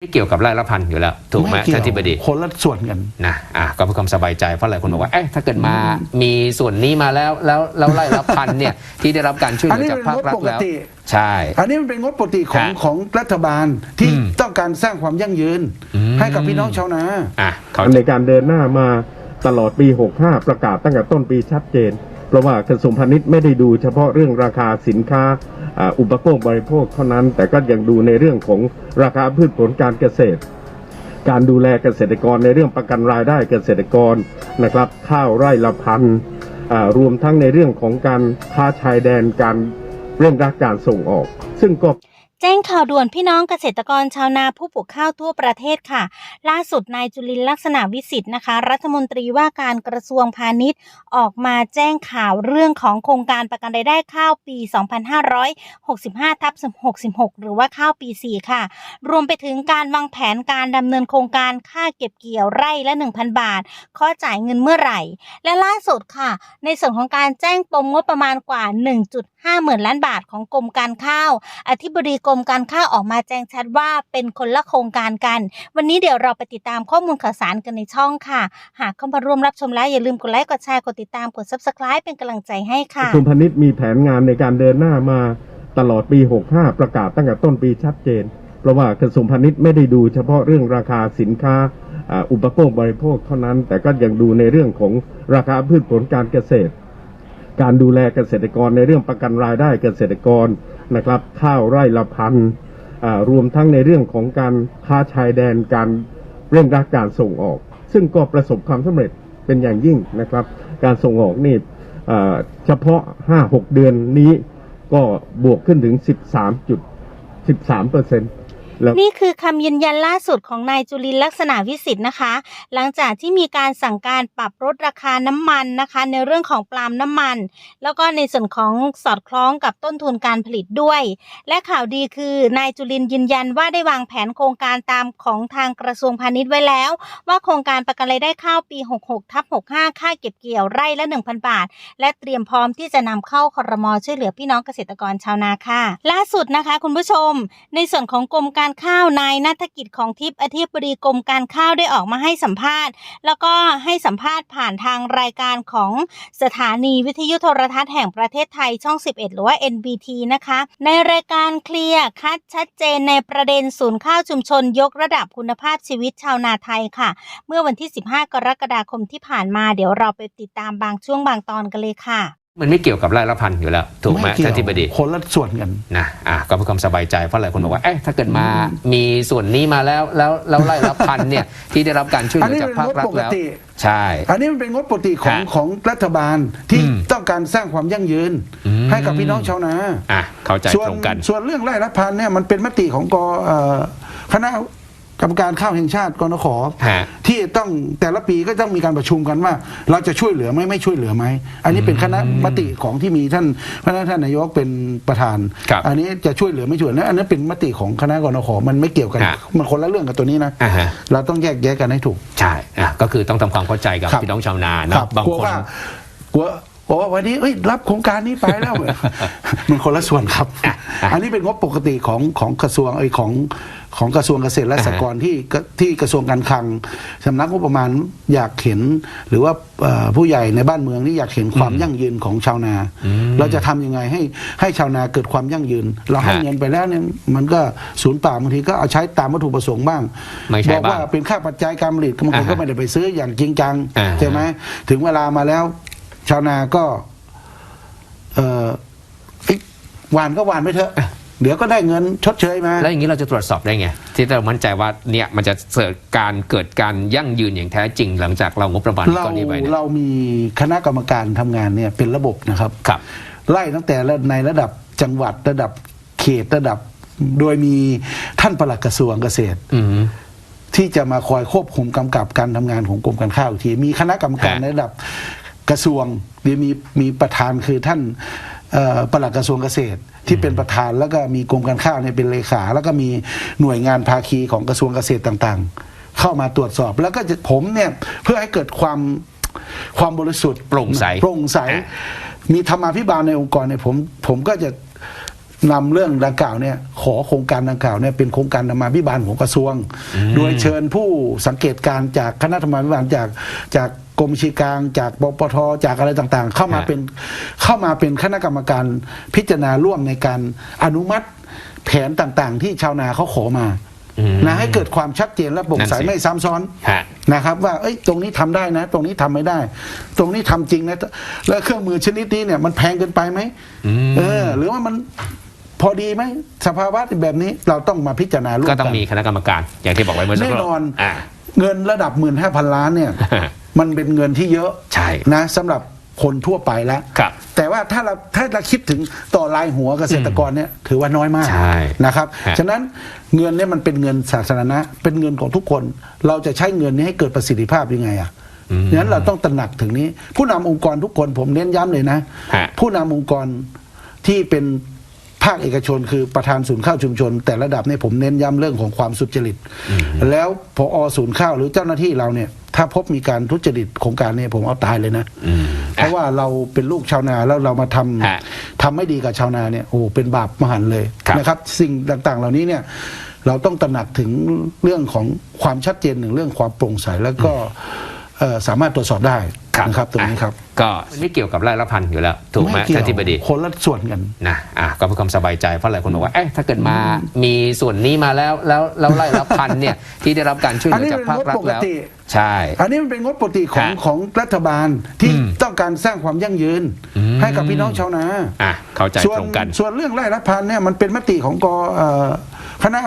ไม่เกี่ยวกับไร่ละพันอยู่แล้ว ถูกไหมเกี่ยวท่านทิบดีคนละส่วนกันนะอะก็เพื่อความสบายใจเพราะหลายคนบอกว่าเอ๊ะถ้าเกิดมามีส่วนนี้มาแล้วแล้วแล้วไร่ละพันเนี่ยที่ได้รับการช่วยเหอันลือนี้จากภาครัฐแล้วเป็นงบปกติใช่ อันนี้มันเป็นงบปกติของฮะของรัฐบาลที่อืมต้องการสร้างความยั่งยืนอืมให้กับพี่น้องชาวนาอะเขาในการเดินหน้ามาตลอดปี 65 ประกาศตั้งแต่ต้นปีชัดเจน เพราะว่ากระทรวงพาณิชย์ไม่ได้ดูเฉพาะเรื่องราคาสินค้าอุปโภคบริโภคเท่านั้น แต่ก็ยังดูในเรื่องของราคาพืชผลการเกษตร การดูแลเกษตรกรในเรื่องประกันรายได้เกษตรกรนะครับ ข้าวไร่ละพันรวมทั้งในเรื่องของการค้าชายแดนการเร่งรัดการส่งออก ซึ่งก็ จ้งข่าวด่วนพี่น้องเกษตรกรชาวนาผู้ปลูกข้าวทั่วประเทศค่ะ ล่าสุดนายจุลินลักษณะวิสิทธิ์นะคะ รัฐมนตรีว่าการกระทรวงพาณิชย์ ออกมาแจ้งข่าวเรื่องของโครงการประกันรายได้ข้าวปี 2565ทับ66 หรือว่าข้าวปี 4 ค่ะ รวมไปถึงการวางแผนการดำเนินโครงการค่าเก็บเกี่ยวไร่ละ 1,000 บาทข้อจ่ายเงินเมื่อไหร่ และล่าสุดค่ะ ในส่วนของการแจ้งปมงบประมาณกว่า 1.5หมื่นล้านบาทของกรมการข้าว อธิบดีกรมการข้าวออกมาแจ้งชัดว่าเป็นคนละโครงการกัน วันนี้เดี๋ยวเราไปติดตามข้อมูลข่าวสารกันในช่องค่ะ หากเข้ามาร่วมรับชมแล้วอย่าลืมกดไลค์กดแชร์กดติดตามกด subscribe เป็นกำลังใจให้ค่ะระทรวงพาณิชย์มีแผนงานในการเดินหน้ามาตลอดปี 65 ประกาศตั้งแต่ต้นปีชัดเจน เพราะว่ากระทรวงพาณิชย์ไม่ได้ดูเฉพาะเรื่องราคาสินค้าอุปโภคบริโภคเท่านั้น แต่ก็ยังดูในเรื่องของราคาพืชผลการเกษตร การดูแลเกษตรกรในเรื่องประกันรายได้เกษตรกรนะครับข้าวไร่ละพันรวมทั้งในเรื่องของการค้าชายแดนการเร่งรัดการส่งออก ซึ่งก็ประสบความสำเร็จเป็นอย่างยิ่งนะครับ การส่งออกนี่เฉพาะ 5-6 เดือนนี้ก็บวกขึ้นถึง 13.13เปอร์เซ็ นี่คือคำยืนยันล่าสุดของนายจุลินลักษณะวิสิทธ์นะคะ หลังจากที่มีการสั่งการปรับลดราคาน้ำมันนะคะ ในเรื่องของปาล์มน้ำมัน แล้วก็ในส่วนของสอดคล้องกับต้นทุนการผลิตด้วย และข่าวดีคือนายจุลินยืนยันว่าได้วางแผนโครงการตามของทางกระทรวงพาณิชย์ไว้แล้ว ว่าโครงการประกันรายได้ข้าวปี 66ทับ65 ค่าเก็บเกี่ยวไร่ละ 1,000 บาท และเตรียมพร้อมที่จะนำเข้าคอรมอช่วยเหลือพี่น้องเกษตรกรชาวนาค่ะ ล่าสุดนะคะ คุณผู้ชม ในส่วนของกรมการการข้าวนายนัฐกิจของทิพย์อธิบดีกรมการข้าวได้ออกมาให้สัมภาษณ์ แล้วก็ให้สัมภาษณ์ผ่านทางรายการของสถานีวิทยุโทรทัศน์แห่งประเทศไทยช่อง 11 หรือว่า NBT นะคะ ในรายการเคลียร์คัดชัดเจนในประเด็นศูนย์ข้าวชุมชนยกระดับคุณภาพชีวิตชาวนาไทยค่ะ เมื่อวันที่ 15 กรกฎาคมที่ผ่านมาเดี๋ยวเราไปติดตามบางช่วงบางตอนกันเลยค่ะ มันไม่เกี่ยวกับไร่ละพันอยู่แล้ว ถูกไหมเกี่ยท่านทิบดีคนละส่วนกันนะอะก็เพื่อความสบายใจเพราะหลายคนบอกว่าเอ๊ะถ้าเกิดมามีส่วนนี้มาแล้วแล้วแล้วไร่ละพันเนี่ยที่ได้รับการช่วยเหอันลือนี้จากเป็นภางคบรัฐปกแล้วติใช่ อันนี้มันเป็นงบปกติของฮะของรัฐบาลที่อืมต้องการสร้างความยั่งยืนอืมให้กับพี่น้องชาวนาอะเข้าใจส่วนตรงกัน ส่วนเรื่องไร่ละพันเนี่ยมันเป็นมติของกเอ่อคณะ กรรมการข้าวแห่งชาติกนขฮะ ที่ต้องแต่ละปีก็ต้องมีการประชุมกันว่า เราจะช่วยเหลือไหมไม่ช่วยเหลือไหมอันนี้เป็นคณะมติของที่มีท่านพระท่านนายกเป็นประธาน ครับ อันนี้จะช่วยเหลือไม่ช่วยเหลืออันนั้นเป็นมติของคณะกนขมันไม่เกี่ยวกันฮะมันคนละเรื่องกับตัวนี้นะอ่าฮะ เราต้องแยกแยะกันให้ถูก ใช่อะก็คือต้องทำความเข้าใจกับครับพี่น้องชาวนาคนะรับบางกลัวคน ว่ากลัว บอกว่าวันนี้เอ้ยรับโครงการนี้ไปแล้ว มันคนละส่วนครับอะอะอันนี้เป็นงบปกติของของกระทรวงไอ้ยของของกระทรวงเกษตรและสหกรณ์ที่ก็ที่กระทรวงการคลังสำนักงบประมาณอยากเห็น หรือว่าเอ่อผู้ใหญ่ในบ้านเมืองที่อยากเห็นความยั่งยืนของชาวนา เราจะทำยังไงให้ให้ชาวนาเกิดความยั่งยืน เราให้ฮะเงินไปแล้วเนี่ยมันก็ศูนย์เปล่าบางทีก็เอาใช้ตามวัตถุประสงค์บ้างไม่ใช่บอกว่าบ้างเป็นค่าปัจจัยการผลิตบางคนก็อ่าฮะไม่ได้ไปซื้ออย่างจริงจังอ่าใช่ไหมถึงเวลามาแล้ว ชาวนาก็เออเอ๊ะหวานก็หวานไปเถอะเดี๋ยวก็ได้เงินชดเชยมา แล้วอย่างนี้เราจะตรวจสอบได้ไง ที่เรามั่นใจว่าเนี่ยมันจะเกิดการเกิดการยั่งยืนอย่างแท้จริง หลังจากเรางบประมาณเราก้อนนี้ไปเนี่ยเรามีคณะกรรมการทำงานเนี่ยเป็นระบบนะครับครับไล่ตั้งแต่ในระดับจังหวัดระดับเขตระดับโดยมีท่านปลัดกระทรวงเกษตรอืมที่จะมาคอยควบคุมกำกับการทำงานของกรมการข้าวอีกทีมีคณะกรรมการฮะในระดับ กระทรวงหรือมีมีประธานคือท่านเอ่อปลัดกระทรวงเกษตรที่เป็นประธานแล้วก็มีกรมการข้าวเนี่ยเป็นเลขา แล้วก็มีหน่วยงานภาคีของกระทรวงเกษตรต่างๆ เข้ามาตรวจสอบ แล้วก็จะผมเนี่ยเพื่อให้เกิดความความบริสุทธิ์โปร่งใสโปร่งใสอะมีธรรมาภิบาลในองค์กรเนี่ยผมผมก็จะนำเรื่องดังกล่าวเนี่ยขอโครงการดังกล่าวเนี่ยเป็นโครงการธรรมาภิบาลของกระทรวง โดยเชิญผู้สังเกตการณ์จากคณะธรรมาภิบาลจากจาก กรมบัญชีกลาง จากปปทจากอะไรต่างๆ เข้ามาฮะเป็นเข้ามาเป็นคณะกรรมการพิจารณาร่วมในการอนุมัติแผนต่างๆ ที่ชาวนาเขาขอมาอืมนะให้เกิดความชัดเจนและโปร่งใสนั่นสิไม่ซ้ำซ้อนฮะนะครับ ว่าเอ้ยตรงนี้ทำได้นะ ตรงนี้ทำไม่ได้ ตรงนี้ทำจริงนะแล้วเครื่องมือชนิดนี้เนี่ยมันแพงเกินไปไหมอืมเออ หรือว่ามันพอดีไหมสภาวะแบบนี้เราต้องมาพิจารณาร่วมก็กันต้องมีคณะกรรมการ อย่างที่บอกไว้เมื่อสักคแน่รู่นอนอ่าเงินระดับหมื่นห้าพันล้านเนี่ย มันเป็นเงินที่เยอะใช่นะสำหรับคนทั่วไปแล้ว ครับแต่ว่าถ้าเราถ้าเราคิดถึงต่อรายหัวเกษตรกรเนี่ยถือว่าน้อยมากใช่นะครับ ฮะ ฉะนั้นเงินเนี่ยมันเป็นเงินสาธารณะ เป็นเงินของทุกคน เราจะใช้เงินนี้ให้เกิดประสิทธิภาพยังไงอะอืมฉะนั้นเราต้องตระหนักถึงนี้ ผู้นำองค์กรทุกคนผมเน้นย้ำเลยนะ ฮะ ผู้นำองค์กรที่เป็นภาคเอกชน คือประธานศูนย์ข้าวชุมชน แต่ระดับนี้ผมเน้นย้ำเรื่องของความสุจริต แล้วพอศูนย์ข้าวหรือเจ้าหน้าที่เราเนี่ย ถ้าพบมีการทุจริตโครงการเนี่ยผมเอาตายเลยนะอืมเพราะว่าเราเป็นลูกชาวนาแล้วเรามาทำฮะทำไม่ดีกับชาวนาเนี่ยโอ้เป็นบาปมหันต์เลยครับ นะครับ สิ่งต่างๆ เหล่านี้เนี่ยเราต้องตระหนักถึงเรื่องของความชัดเจนหนึ่งเรื่องความโปร่งใสแล้วก็เอ่อสามารถตรวจสอบได้ นะครับตรงนี้ครับ ก็ไม่เกี่ยวกับไร่ละพันอยู่แล้ว ถูกไหมเกี่ยวท่านทิบดีคนละส่วนกันนะอะก็เพื่อความสบายใจเพราะหลายคนบอกว่าเอ๊ะถ้าเกิดมามีส่วนนี้มาแล้วแล้วแล้วไร่ละพันเนี่ยที่ได้รับการช่วยเหอันลืนี้อจากภาครัฐเป็นงบปกแล้วติใช่ อันนี้มันเป็นงบปกติของฮะของรัฐบาลที่อืมต้องการสร้างความยั่งยืนอืมให้กับพี่น้องชาวนาอะเข้าใจส่วนตรงกัน ส่วนเรื่องไร่ละพันเนี่ยมันเป็นมติของกเอ่อคณะ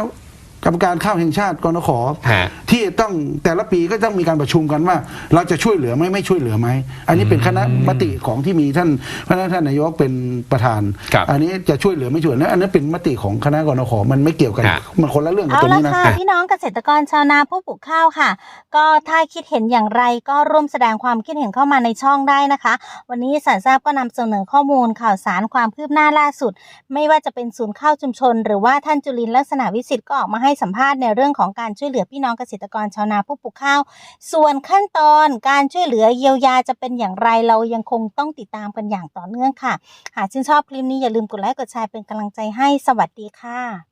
กรรมการข้าวแห่งชาติกนขฮะที่ต้องแต่ละปีก็ต้องมีการประชุมกันว่า เราจะช่วยเหลือไหมไม่ช่วยเหลือไหมอันนี้เป็นคณะมติของที่มีท่านพระท่านนายกเป็นประธานครับอันนี้จะช่วยเหลือไม่ช่วยเหลืออันนั้นเป็นมติของคณะกนขมันไม่เกี่ยวกันฮะมันคนละเรื่องกับเอาตรงละนี้นะค่ะพี่น้องเกษตรกรชาวนาผู้ปลูกข้าวค่ะ ก็ถ้าคิดเห็นอย่างไรก็ร่วมแสดงความคิดเห็นเข้ามาในช่องได้นะคะ วันนี้สารทราบก็นำเสนอข้อมูลข่าวสารความคืบหน้าล่าสุด ไม่ว่าจะเป็นศูนย์ข้าวชุมชน หรือว่าท่านจุลินทร์ลักษณะวิสิทธิ์ก็ออกมาให้สัมภาษณ์ในเรื่องของการช่วยเหลือพี่น้องเกษตรกรชาวนาผู้ปลูกข้าว ส่วนขั้นตอนการช่วยเหลือเยียวยาจะเป็นอย่างไรเรายังคงต้องติดตามกันอย่างต่อเนื่องค่ะ หากชื่นชอบคลิปนี้อย่าลืมกดไลค์กดแชร์เป็นกำลังใจให้สวัสดีค่ะ